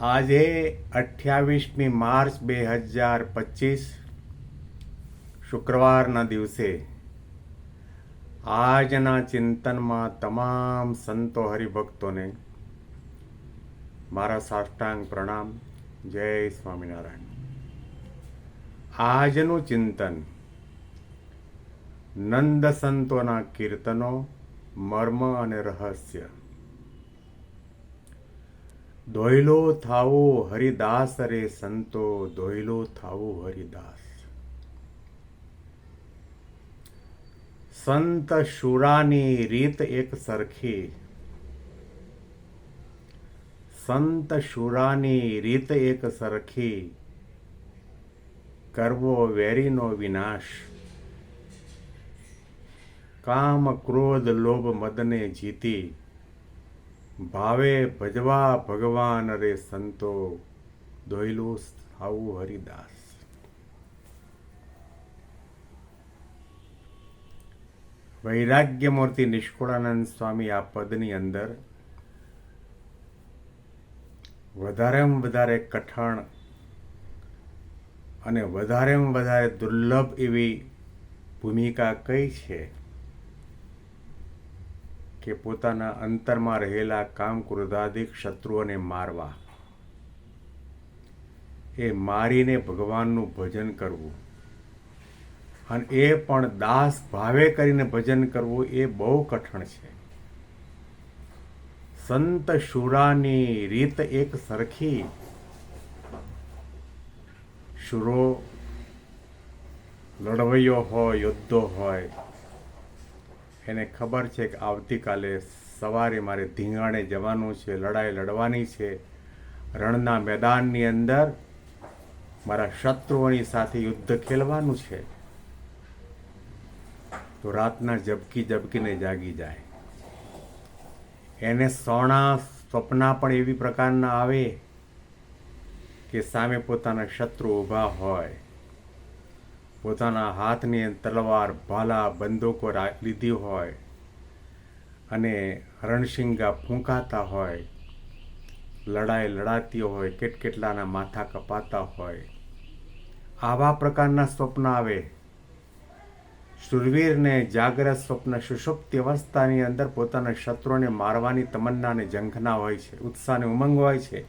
આજે અઠ્યાવીસમી માર્ચ બે હજાર પચીસ, શુક્રવારના દિવસે આજના ચિંતનમાં તમામ સંતો હરિભક્તોને મારા સાષ્ટાંગ પ્રણામ. જય સ્વામિનારાયણ. આજનું ચિંતન નંદ સંતોના કીર્તનો, મર્મ અને રહસ્ય દોયલો થાવો હરિદાસ રે સંતો, દોયલો થાવો હરિદાસ. સંત શુરાની રીત એક સરખી. સંત શુરાની રીત એક સરખી. કરવો વેરીનો વિનાશ. કામ ક્રોધ લોભ મદને જીતી. ભાવે ભજવા ભગવાન રે સંતો, દોયલું થાવું હરિદાસ. વૈરાગ્યમૂર્તિ નિષ્કુળાનંદ સ્વામી આ પદની અંદર વધારેમાં વધારે કઠણ અને વધારેમાં વધારે દુર્લભ એવી ભૂમિકા કઈ છે? કે પોતાના અંતરમાં રહેલા કામ ક્રોધાધિક શત્રુઓને મારવા. એ મારીને ભગવાનનું ભજન કરવું. અને એ પણ દાસ ભાવે કરીને ભજન કરવું એ બહુ કઠણ છે. સંત શુરાની રીત એક સરખી. શુરો લડવૈયો હોય, યોદ્ધો હોય એને ખબર છે કે આવતીકાલે સવારે મારે ધીંગાણે જવાનું છે, લડાઈ લડવાની છે. રણના મેદાનની અંદર મારા શત્રુઓની સાથે યુદ્ધ ખેલવાનું છે. તો રાતના ઝબકી ઝબકીને જાગી જાય. એને સોણા સ્વપ્ના પણ એવી પ્રકારના આવે કે સામે પોતાના શત્રુ ઊભા હોય. પોતાના હાથની તલવાર, ભાલા, બંદૂકો લીધી હોય અને રણશિંગા ફૂંકાતા હોય, લડાઈ લડાતી હોય, કેટકેટલાના માથા કપાતા હોય, આવા પ્રકારના સ્વપ્ન આવે. શુરવીરને જાગ્રત સ્વપ્ન, સુષુપ્ત અવસ્થાની અંદર પોતાના શત્રુઓને મારવાની તમન્ના અને ઝંખના હોય છે, ઉત્સાહને ઉમંગ હોય છે.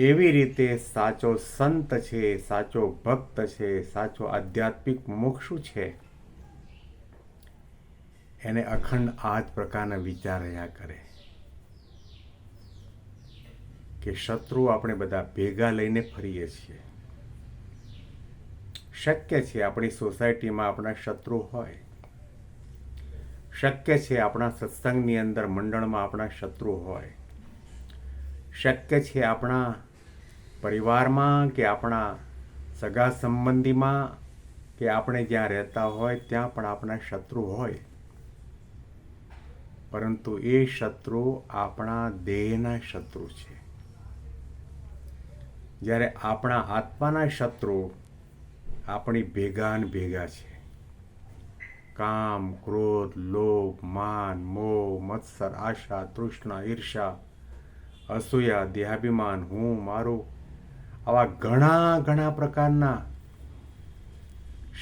એવી રીતે સાચો સંત છે, સાચો ભક્ત છે, સાચો આધ્યાત્મિક મોક્ષ છે. એને અખંડ આ જ પ્રકારના વિચાર રહ્યા કરે. કે શત્રુ આપણે બધા ભેગા લઈને ફરીએ છીએ. શક્ય છે આપણી સોસાયટીમાં આપણા શત્રુ હોય. શક્ય છે આપણા સત્સંગની અંદર મંડળમાં આપણા શત્રુ હોય. શક્ય છે આપણા પરિવારમાં કે આપણા સગા સંબંધીમાં કે આપણે જ્યાં રહેતા હોય ત્યાં પણ આપણા શત્રુ હોય. પરંતુ એ શત્રુ આપણા દેહના શત્રુ છે. જ્યારે આપણા આત્માના શત્રુ આપણી ભેગા ને ભેગા છે. કામ, ક્રોધ, લોભ, માન, મોહ, મત્સર, આશા, તૃષ્ણા ઈર્ષા અસૂયા, દેહાભિમાન, હું, મારું આવા ઘણા ઘણા પ્રકારના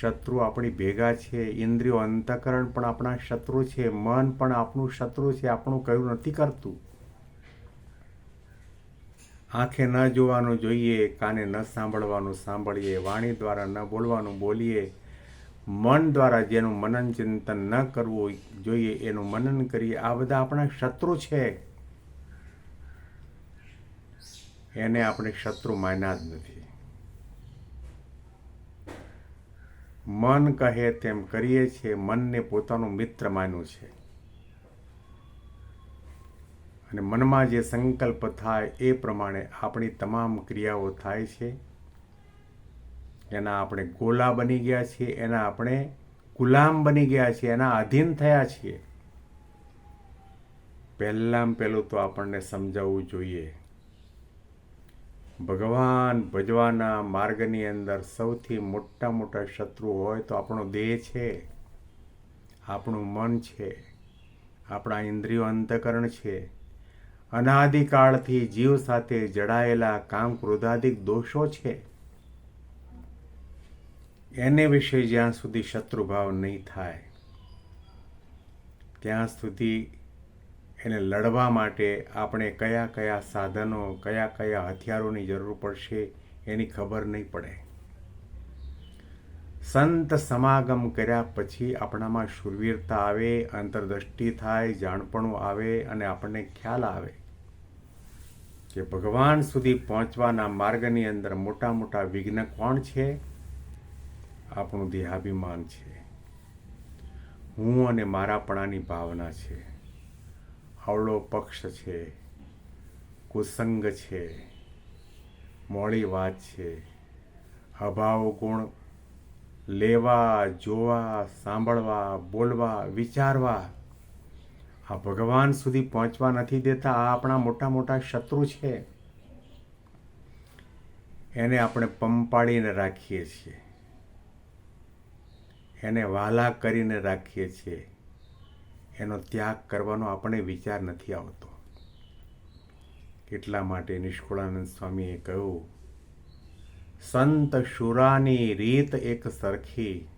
શત્રુ આપણી ભેગા છે, ઇન્દ્રિયો અંતકરણ પણ આપણા શત્રુ છે, મન પણ આપણું શત્રુ છે, આપણું કયું નથી કરતું. આંખે ન જોવાનું જોઈએ, કાને ન સાંભળવાનું સાંભળીએ, વાણી દ્વારા ન બોલવાનું બોલીએ, મન દ્વારા જેનું મનન ચિંતન ન કરવું જોઈએ, એનું મનન કરીએ, આ બધા આપણા શત્રુ છે. એને આપણે શત્રુ માન્યા જ નથી. મન કહે તેમ કરીએ છીએ, મનને પોતાનું મિત્ર માન્યું છે. અને મનમાં જે સંકલ્પ થાય એ પ્રમાણે આપણી તમામ ક્રિયાઓ થાય છે. એના આપણે ગોલા બની ગયા છીએ, એના આપણે ગુલામ બની ગયા છીએ, એના આધીન થયા છીએ. પહેલાં પહેલું તો આપણને સમજાવવું જોઈએ ભગવાન ભજવાના માર્ગની અંદર સૌથી મોટા મોટા શત્રુ હોય તો આપણો દેહ છે, આપણું મન છે, આપણા ઇન્દ્રિયો અંતકરણ છે. અનાદિકાળથી જીવ સાથે જડાયેલા કામ ક્રોધાદિક દોષો છે. એને વિશે જ્યાં સુધી શત્રુભાવ નહીં થાય, ત્યાં સુધી એને લડવા માટે આપણે કયા કયા સાધનો, કયા કયા હથિયારોની જરૂર પડશે એની ખબર નહીં પડે. સંત સમાગમ કર્યા પછી આપણામાં શુરવીરતા આવે, અંતરદ્રષ્ટિ થાય, જાણપણું આવે અને આપણને ખ્યાલ આવે કે ભગવાન સુધી પહોંચવાના માર્ગની અંદર મોટા મોટા વિઘ્ન કોણ છે? આપણું દેહાભિમાન છે. હું અને મારાપણાની ભાવના છે. અવળો પક્ષ છે, કુસંગ છે, મોડી વાત છે. અભાવ ગુણ લેવા, જોવા, સાંભળવા, બોલવા, વિચારવા. આ ભગવાન સુધી પહોંચવા નથી દેતા, આ આપણા મોટા મોટા શત્રુ છે. એને આપણે પંપાડીને રાખીએ છીએ. એને વાલા કરીને રાખીએ છીએ. એનો ત્યાગ કરવાનો આપણે વિચાર નથી આવતો. એટલા માટે નિષ્કુળાનંદ સ્વામીએ કહ્યું, સંત શુરાની રીત એક સરખી.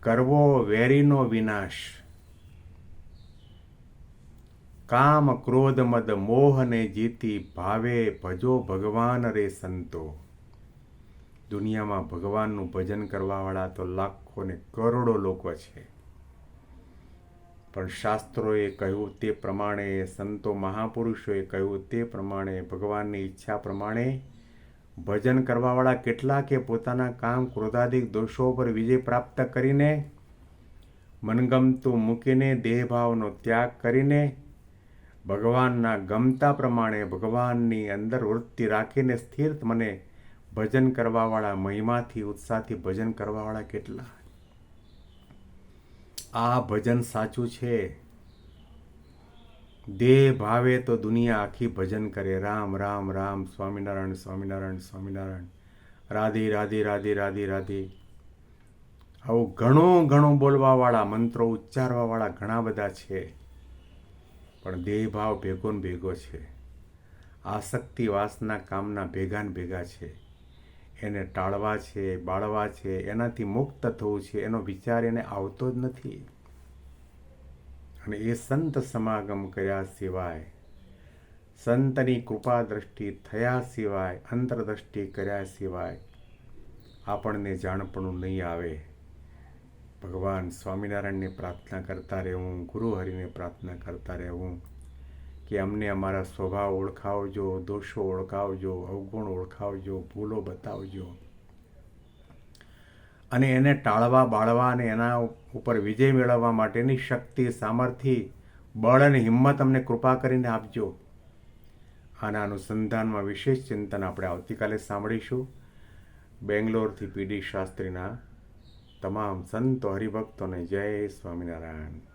કરવો વેરીનો વિનાશ. કામ ક્રોધ મદ મોહને જીતી ભાવે ભજો ભગવાન રે સંતો. દુનિયામાં ભગવાનનું ભજન કરવાવાળા તો લાખો ને કરોડો લોકો છે. પણ શાસ્ત્રોએ કહ્યું તે પ્રમાણે, સંતો મહાપુરુષોએ કહ્યું તે પ્રમાણે, ભગવાનની ઈચ્છા પ્રમાણે ભજન કરવાવાળા કેટલા કે પોતાના કામ ક્રોધાદિક દોષો પર વિજય પ્રાપ્ત કરીને, મનગમતું મૂકીને દેહભાવનો ત્યાગ કરીને, ભગવાનના ગમતા પ્રમાણે ભગવાનની અંદર વૃત્તિ રાખીને સ્થિર મને ભજન કરવાવાળા મહિમાથી, ઉત્સાહથી ભજન કરવાવાળા કેટલા આ ભજન સાચું છે? દેહ ભાવે તો દુનિયા આખી ભજન કરે. રામ રામ રામ, સ્વામિનારાયણ સ્વામિનારાયણ સ્વામિનારાયણ. રાધે રાધે રાધે રાધે રાધે. આવું ઘણો, ઘણું બોલવાવાળા, મંત્રો ઉચ્ચારવાવાળા ઘણા બધા છે. પણ દેહ ભાવ ભેગો ભેગો છે. આસક્તિ વાસના કામના ભેગા ભેગા છે. એને ટાળવા છે, બાળવા છે, એનાથી મુક્ત થવું છે, એનો વિચાર એને આવતો જ નથી. અને એ સંત સમાગમ કર્યા સિવાય, સંતની કૃપા દ્રષ્ટિ થયા સિવાય, અંતરદ્રષ્ટિ કર્યા સિવાય આપણને જાણપણું નહીં આવે. ભગવાન સ્વામિનારાયણને પ્રાર્થના કરતા રહેવું, ગુરુ હરિને પ્રાર્થના કરતા રહેવું કે અમને અમારા સ્વભાવ ઓળખાવજો, દોષો ઓળખાવજો, અવગુણ ઓળખાવજો, ભૂલો બતાવજો. અને એને ટાળવા, બાળવા અને એના ઉપર વિજય મેળવવા માટેની શક્તિ, સામર્થ્ય, બળ અને હિંમત અમને કૃપા કરીને આપજો. આના અનુસંધાનમાં વિશેષ ચિંતન આપણે આવતીકાલે સાંભળીશું. બેંગ્લોરથી પીડી શાસ્ત્રીના તમામ સંતો હરિભક્તોને જય સ્વામિનારાયણ.